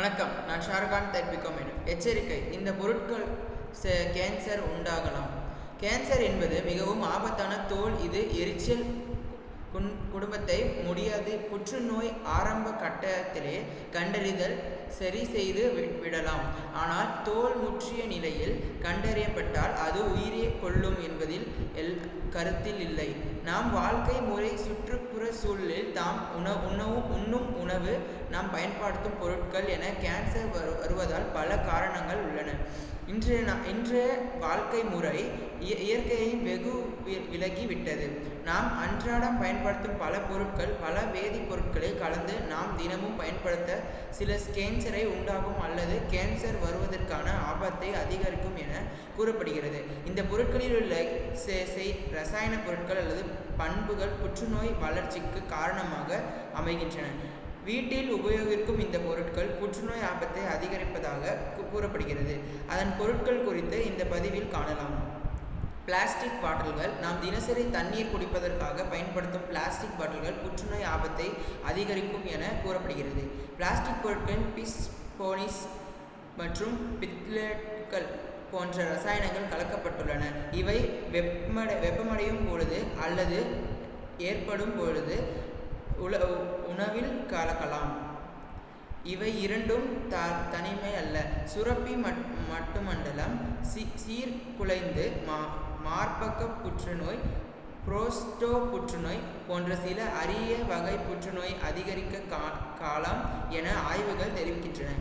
வணக்கம். நான் ஷாருக்கான் தெற்பிக்கோமேடு எச்சரிக்கை. இந்த பொருட்கள் ச- கேன்சர் உண்டாகலாம். கேன்சர் என்பது மிகவும் ஆபத்தான தோல். இது எரிச்சல் குடும்பத்தை முடியாது. புற்றுநோய் ஆரம்ப கட்டத்திலே கண்டறிதல் சரி செய்து வி- விடலாம். ஆனால் தோல் முற்றிய நிலையில் கண்டறியப்பட்டால் அது உயிரே கொள்ளும் என்பதில் எல் கருத்தில் இல்லை. நாம் வாழ்க்கை முறை சுற்றுப்புற சூழலில் தாம் உண உணவு உண்ணும் உணவு நாம் பயன்படுத்தும் பொருட்கள் என கேன்சர் வரு வருவதால் பல காரணங்கள் உள்ளன. இன்று நா- இன்றைய வாழ்க்கை முறை இய- இயற்கையை வெகு வி- விலகி விட்டது நாம் அன்றாடம் பயன்படுத்தும் பல பொருட்கள் பல வேதிப்பொருட்களை கலந்து நாம் தினமும் பயன்படுத்த சில கேன்சரை உண்டாகும் அல்லது கேன்சர் வருவதற்கான ஆபத்தை அதிகரிக்கும் என கூறப்படுகிறது. இந்த பொருட்களில் உள்ள செ- செய் ரசாயன பொருட்கள் அல்லது பண்புகள் புற்றுநோய் வளர்ச்சிக்கு காரணமாக அமைகின்றன. வீட்டில் உபயோகிக்கும் இந்த பொருட்கள் புற்றுநோய் ஆபத்தை அதிகரிப்பதாக கூறப்படுகிறது. அதன் பொருட்கள் குறித்து இந்த பதிவில் காணலாம். பிளாஸ்டிக் பாட்டில்கள். நாம் தினசரி தண்ணீர் குடிப்பதற்காக பயன்படுத்தும் பிளாஸ்டிக் பாட்டில்கள் புற்றுநோய் ஆபத்தை அதிகரிக்கும் என கூறப்படுகிறது. பிளாஸ்டிக் பொருட்களின் பிஸ் போனிஸ் மற்றும் பித்லேட்கள் போன்ற ரசாயனங்கள் கலக்கப்பட்டுள்ளன. இவை வெப்பமடை வெப்பமடையும் பொழுது அல்லது ஏற்படும் பொழுது உல உணவில் கலக்கலாம். இவை இரண்டும் த தனிமை அல்ல. சுரப்பி மட் மட்டுமண்டலம் சி சீர்குலைந்து மா மார்பக புற்றுநோய் புரோஸ்டோ புற்றுநோய் போன்ற சில அரிய வகை புற்றுநோய் அதிகரிக்க கா காலம் என ஆய்வுகள் தெரிவிக்கின்றன.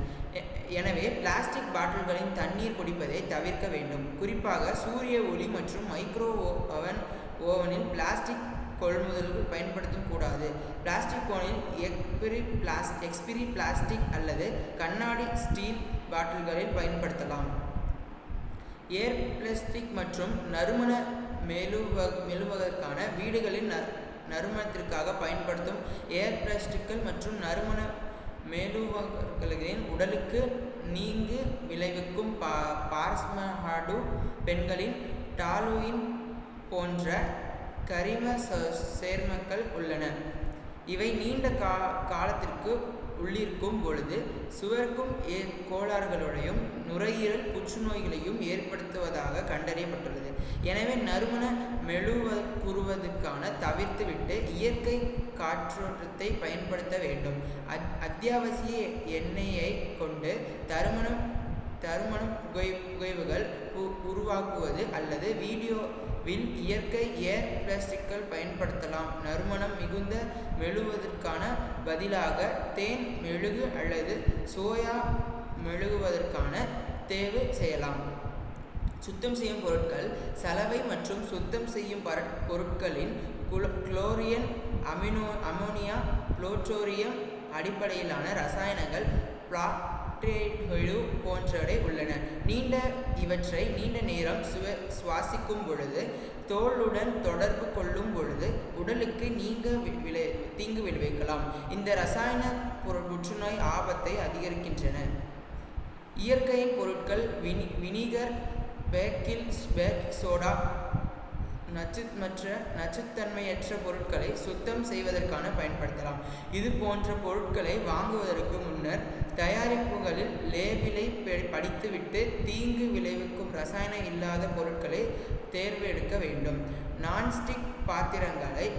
எனவே பிளாஸ்டிக் பாட்டில்களின் தண்ணீர் குடிப்பதை தவிர்க்க வேண்டும். குறிப்பாக சூரிய ஒளி மற்றும் மைக்ரோ ஓவன் ஓவனில் பிளாஸ்டிக் கொள்முதல்கள் பயன்படுத்தக் கூடாது. பிளாஸ்டிக் போனில் எக்ஸ்பிரி பிளாஸ் எக்ஸ்பிரி பிளாஸ்டிக் அல்லது கண்ணாடி ஸ்டீல் பாட்டில்களில் பயன்படுத்தலாம். ஏர் பிளாஸ்டிக் மற்றும் நறுமண மெழுவ மெழுவதற்கான வீடுகளில் ந நறுமணத்திற்காக பயன்படுத்தும் ஏர் பிளாஸ்டிக்கள் மற்றும் நறுமண மேலுவர்களின் உடலுக்கு நீங்கு விளைவிக்கும் பா பார்ஸ்மஹாடு பெண்களின் டாலுயின் போன்ற கரிம ச- சேர்மங்கள் உள்ளன. இவை நீண்ட கா காலத்திற்கு உள்ளிருக்கும் பொழுது சுவர்க்கும் ஏ கோளாறுகளையும் நுரையீரல் புற்றுநோய்களையும் ஏற்படுத்துவதாக கண்டறியப்பட்டுள்ளது. எனவே நறுமண மெழுவ கூறுவதற்கான தவிர்த்துவிட்டு இயற்கை காற்றோட்டத்தை பயன்படுத்த வேண்டும். அத் அத்தியாவசிய எண்ணெயை கொண்டு தருமணம் தருமணம் புகை புகைவுகள் உ- உருவாக்குவது அல்லது வீடியோ வில் இயற்கை ஏர் பிளாஸ்டிக்கள் பயன்படுத்தலாம். நறுமணம் மிகுந்த மெழுகுவதற்கான பதிலாக தேன் மெழுகு அல்லது சோயா மெழுகுவதற்கான தேவை செய்யலாம். சுத்தம் செய்யும் பொருட்கள் சலவை மற்றும் சுத்தம் செய்யும் பொருட்களின் குளோ- குளோரியன் அமினோ அமோனியா புளோட்டோரியம் அடிப்படையிலான ரசாயனங்கள் பிளாக்டேட்களு போன்றவை உள்ளன. நீண்ட இவற்றை நீண்ட நேரம் சுவ சுவாசிக்கும் பொழுது தோலுடன் தொடர்பு கொள்ளும் பொழுது உடலுக்கு நீங்க விளை தீங்கு விளைவிக்கலாம். இந்த ரசாயன பொருள் புற்றுநோய் ஆபத்தை அதிகரிக்கின்றன. இயற்கையின் பொருட்கள் வினி வினிகர் பேக்கில் பேக் சோடா நச்சு மற்ற நச்சுத்தன்மையற்ற பொருட்களை சுத்தம் செய்வதற்கான பயன்படுத்தலாம். இது போன்ற பொருட்களை வாங்குவதற்கு முன்னர் தயாரிப்புகளில் லேபிளை படித்துவிட்டு தீங்கு விளைவிக்கும் ரசாயனம் இல்லாத பொருட்களை தேர்ந்தெடுக்க வேண்டும். நான்ஸ்டிக் பாத்திரங்களை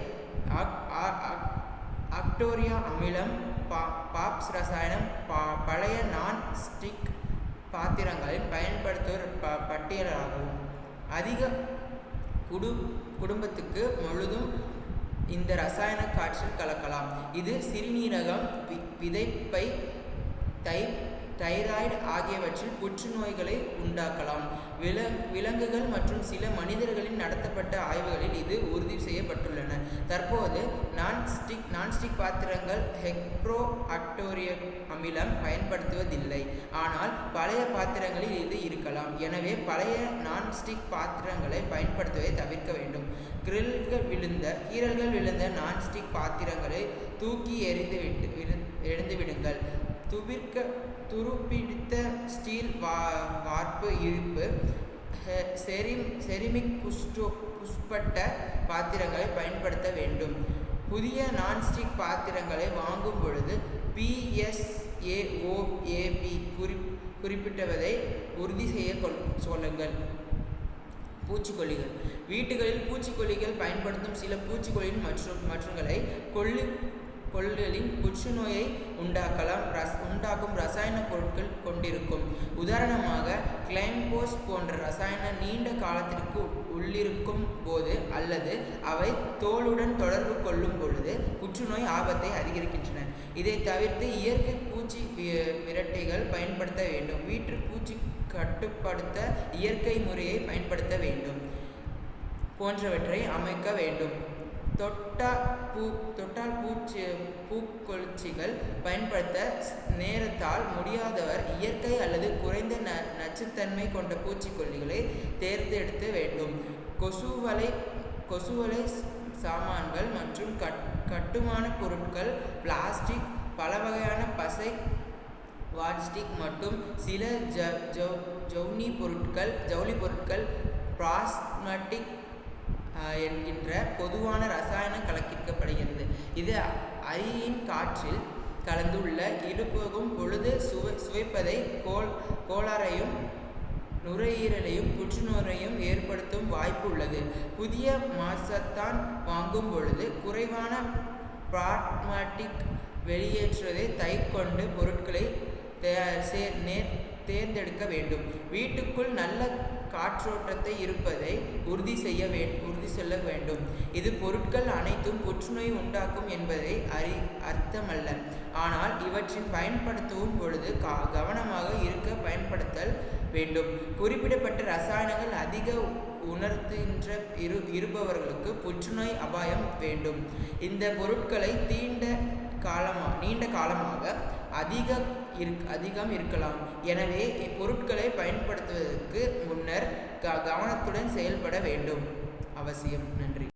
ஆக்- ஆ- ஆ- ஆக்டோரியா அமிலம் பா பாப்ஸ் ரசாயனம் பா பழைய நான் ஸ்டிக் பாத்திரங்களில் பயன்படுத்துவோர் ப பட்டியலாகவும். அதிக குடு குடும்பத்துக்கு முழுதும் இந்த ரசாயன காற்றில் கலக்கலாம். இது சிறுநீரகம் வி- விதைப்பை தை தைராய்டு ஆகியவற்றில் புற்றுநோய்களை உண்டாக்கலாம். வில விலங்குகள் மற்றும் சில மனிதர்களின் நடத்தப்பட்ட ஆய்வுகளில் இது உறுதி செய்யப்பட்டுள்ளன. தற்போது நான்ஸ்டிக் நான்ஸ்டிக் பாத்திரங்கள் ஹெக்ப்ரோ அக்டோரிய அமிலம் பயன்படுத்துவதில்லை. ஆனால் பழைய பாத்திரங்களில் இது இருக்கலாம். எனவே பழைய நான்ஸ்டிக் பாத்திரங்களை பயன்படுத்துவதை தவிர்க்க வேண்டும். கிரில்கள் விழுந்த கீரல்கள் விழுந்த நான்ஸ்டிக் பாத்திரங்களை தூக்கி எறிந்து விட்டு விடு- எறிந்து விடுங்கள். துவிர்க்க துருப்பிடித்த ஸ்டீல் வா வார்ப்பு இழுப்பு செரிம் செரிமிக் புஷ்டோ புஷ்பட்ட பாத்திரங்களை பயன்படுத்த வேண்டும். புதிய நான்ஸ்டிக் பாத்திரங்களை வாங்கும் பொழுது பிஎஸ்ஏஓஏ குறிப்பிட்டவதை உறுதி செய்ய கொள் சொல்லுங்கள். பூச்சிக்கொல்லிகள். வீட்டுகளில் பூச்சிக்கொல்லிகள் பயன்படுத்தும் சில பூச்சிக்கொல்லியின் மற்றும் மற்றுங்களை கொள்ளு கொள்களின் புற்றுநோயை உண்டாக்கலாம். ரஸ் உண்டாக்கும் ரசாயன பொருட்கள் கொண்டிருக்கும். உதாரணமாக கிளைம்போஸ் போன்ற ரசாயன நீண்ட காலத்திற்கு உள்ளிருக்கும் போது அல்லது அவை தோலுடன் தொடர்பு கொள்ளும் பொழுது புற்றுநோய் ஆபத்தை அதிகரிக்கின்றன. இதை தவிர்த்து இயற்கை பூச்சி விரட்டைகள் பயன்படுத்த வேண்டும். வீட்டு பூச்சி கட்டுப்படுத்த இயற்கை முறையை பயன்படுத்த வேண்டும். போன்றவற்றை அமைக்க வேண்டும். தொட்டா பூ தொட்டால் பூச்சி பூக்கொளிச்சிகள் பயன்படுத்த நேரத்தால் முடியாதவர் இயற்கை அல்லது குறைந்த ந நச்சுத்தன்மை கொண்ட பூச்சிக்கொல்லிகளை தேர்ந்தெடுத்து வேண்டும். கொசுவலை கொசுவலை சாமான்கள் மற்றும் கட் கட்டுமான பொருட்கள் பிளாஸ்டிக் பல வகையான பசை வாட்ஸ்டிக் மற்றும் சில ஜ ஜவுனி பொருட்கள் ஜவுளி பொருட்கள் பிராஸ்மட்டிக் என்கின்ற பொதுவான ரசாயனம் கலக்கிக்கப்படுகிறது இது அரியின் காற்றில் கலந்துள்ள இழுப்பகும் பொழுது சுவை சுவைப்பதை கோல் கோளாறையும் நுரையீரலையும் புற்றுநோயையும் ஏற்படுத்தும் வாய்ப்பு உள்ளது. புதிய மாசத்தான் வாங்கும் பொழுது குறைவான பிராட்மாட்டிக் வெளியேற்றுவதை தைக்கொண்டு பொருட்களை தே- சே- நே- தேர்ந்தெடுக்க வேண்டும். வீட்டுக்குள் நல்ல காற்றோட்டத்தை இருப்பதை உறுதி செய்ய வே உறுதி சொல்ல வேண்டும். இது பொருட்கள் அனைத்தும் புற்றுநோய் உண்டாக்கும் என்பதை அறி அர்த்தமல்ல. ஆனால் இவற்றின் பயன்படுத்தவும் பொழுது கா கவனமாக இருக்க பயன்படுத்தல் வேண்டும். குறிப்பிடப்பட்ட ரசாயனங்கள் அதிக உணர்த்துகின்ற இரு இருப்பவர்களுக்கு புற்றுநோய் அபாயம் வேண்டும். இந்த பொருட்களை தீண்ட காலமாக நீண்ட காலமாக அதிக இருக் அதிகம் இருக்கலாம். எனவே இப்பொருட்களை பயன்படுத்துவதற்கு முன்னர் க கவனத்துடன் செயல்பட வேண்டும். அவசியம். நன்றி.